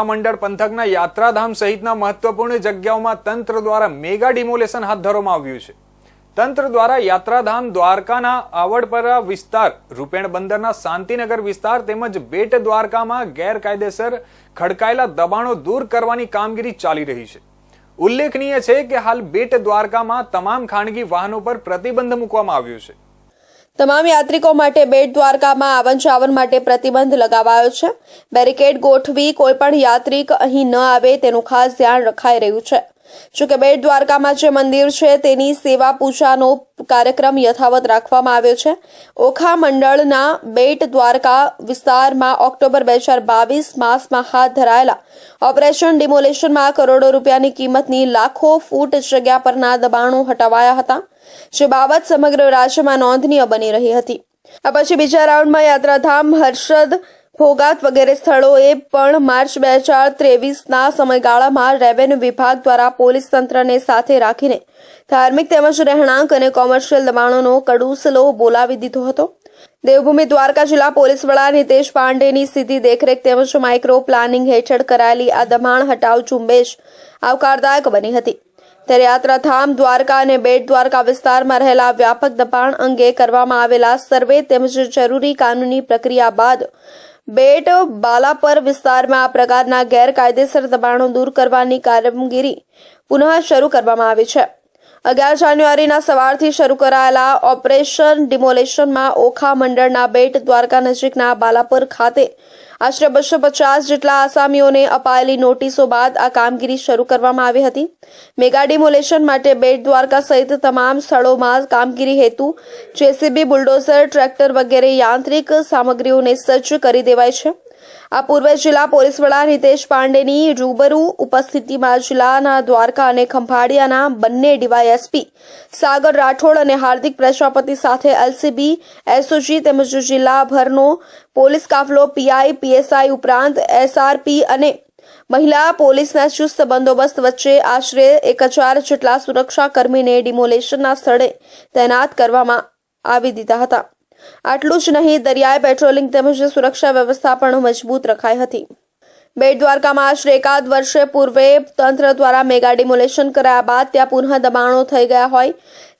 મંડળ પંથકના યાત્રાધામ સહિતના મહત્વપૂર્ણ જગ્યાઓમાં તંત્ર દ્વારા મેગા ડિમોલેશન હાથ ધરવામાં આવ્યું છે. તંત્ર દ્વારા યાત્રાધામ દ્વારકાના આવડપરા વિસ્તાર, રૂપેણ બંદરના શાંતિનગર વિસ્તાર તેમજ બેટ દ્વારકામાં ગેરકાયદેસર ખડકાયેલા દબાણો દૂર કરવાની કામગીરી ચાલી રહી છે. ઉલ્લેખનીય છે કે હાલ બેટ દ્વારકામાં તમામ ખાનગી વાહનો પર પ્રતિબંધ મૂકવામાં આવ્યો છે. તમામ યાત્રિકો માટે બેટ દ્વારકામાં આવન જાવન માટે પ્રતિબંધ લગાવાયો છે. બેરિકેડ ગોઠવી કોઈપણ યાત્રિક અહીં ન આવે તેનું ખાસ ધ્યાન રખાઈ રહ્યું છે. જોકે બેટ દ્વારકામાં જે મંદિર છે, તેની સેવા પૂજાનો કાર્યક્રમ યથાવત રાખવામાં આવ્યો છે. ઓખા મંડળના બેટ દ્વારકા વિસ્તારમાં ઓક્ટોબર બે હજાર બાવીસ માસમાં હાથ ધરાયેલા ઓપરેશન ડિમોલેશનમાં કરોડો રૂપિયાની કિંમતની લાખો ફૂટ જગ્યા પરના દબાણો હટાવાયા હતા, જે બાબત સમગ્ર રાજ્યમાં નોંધનીય બની રહી હતી. આ પછી બીજા રાઉન્ડમાં યાત્રાધામ હર્ષદ ભોગાત વગેરે સ્થળોએ પણ માર્ચ બે હજાર ત્રેવીસના સમયગાળામાં રેવન્યુ વિભાગ દ્વારા પોલીસ તંત્રને સાથે રાખીને ધાર્મિક તેમજ રહેણાંક અને કોમર્શિયલ દબાણોનો કડુસલો બોલાવી દીધો હતો. દેવભૂમિ દ્વારકા જિલ્લા પોલીસ વડા નિતેશ પાંડેની સીધી દેખરેખ તેમજ માઇક્રો પ્લાનિંગ હેઠળ કરાયેલી આ દબાણ હટાવ ઝુંબેશ આવકારદાયક બની હતી. ત્યારે યાત્રાધામ, દ્વારકા અને બેટ દ્વારકા વિસ્તારમાં રહેલા વ્યાપક દબાણ અંગે કરવામાં આવેલા સર્વે તેમજ જરૂરી કાનૂની પ્રક્રિયા બાદ બેટ બાલાપર વિસ્તારમાં આ પ્રકારના ગેરકાયદેસર દબાણો દૂર કરવાની કામગીરી પુનઃ શરૂ કરવામાં આવી છે. અગિયાર જાન્યુઆરીના સવારથી શરૂ કરાયેલા ઓપરેશન ડિમોલેશનમાં ઓખા મંડળના બેટ દ્વારકા નજીકના બાલાપર ખાતે આશરે બસો પચાસ જેટલા આસામીઓને અપાયેલી નોટિસો બાદ આ કામગીરી શરૂ કરવામાં આવી હતી. મેગા ડિમોલેશન માટે બેટ દ્વારકા સહિત તમામ સ્થળોમાં કામગીરી હેતુ, જેસીબી બુલડોઝર, ટ્રેક્ટર વગેરે યાંત્રિક સામગ્રીઓને સજ્જ કરી દેવાય છે. આ પૂર્વે જિલ્લા પોલીસ વડા નિતેશ પાંડેની રૂબરૂ ઉપસ્થિતિમાં જિલ્લાના દ્વારકા અને ખંભાળિયાના બંને ડીવાયએસપી સાગર રાઠોડ અને હાર્દિક પ્રજાપતિ સાથે એલસીબી, એસઓજી તેમજ જિલ્લાભરનો પોલીસ કાફલો પીઆઈ, પીએસઆઈ ઉપરાંત એસઆરપી અને મહિલા પોલીસના ચુસ્ત બંદોબસ્ત વચ્ચે આશરે એક હજાર જેટલા સુરક્ષાકર્મીને ડિમોલેશનના સ્થળે તૈનાત કરવામાં આવી દીધા હતા. આટલું જ નહીં દરિયાઈ પેટ્રોલિંગ તેમજ સુરક્ષા વ્યવસ્થા પણ મજબૂત રખાઈ હતી. બેટ દ્વારકામાં આશરે એકાદ વર્ષે પૂર્વે તંત્ર દ્વારા મેગા ડિમોલેશન કરાયા બાદ ત્યાં પુનઃ દબાણો થઈ ગયા હોય.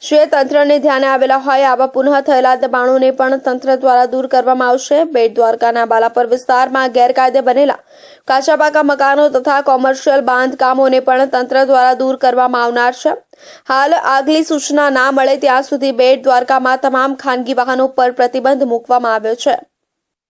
જે તંત્રને ધ્યાને આવેલા હોય આવા પુનઃ થયેલા દબાણોને પણ તંત્ર દ્વારા દૂર કરવામાં આવશે. બેટ દ્વારકાના બાલાપર વિસ્તારમાં ગેરકાયદે બનેલા કાચા મકાનો તથા કોમર્શિયલ બાંધકામોને પણ તંત્ર દ્વારા દૂર કરવામાં આવનાર છે. હાલ આગલી સૂચના ના મળે ત્યાં સુધી બેટ દ્વારકામાં તમામ ખાનગી વાહનો પર પ્રતિબંધ મૂકવામાં આવ્યો છે.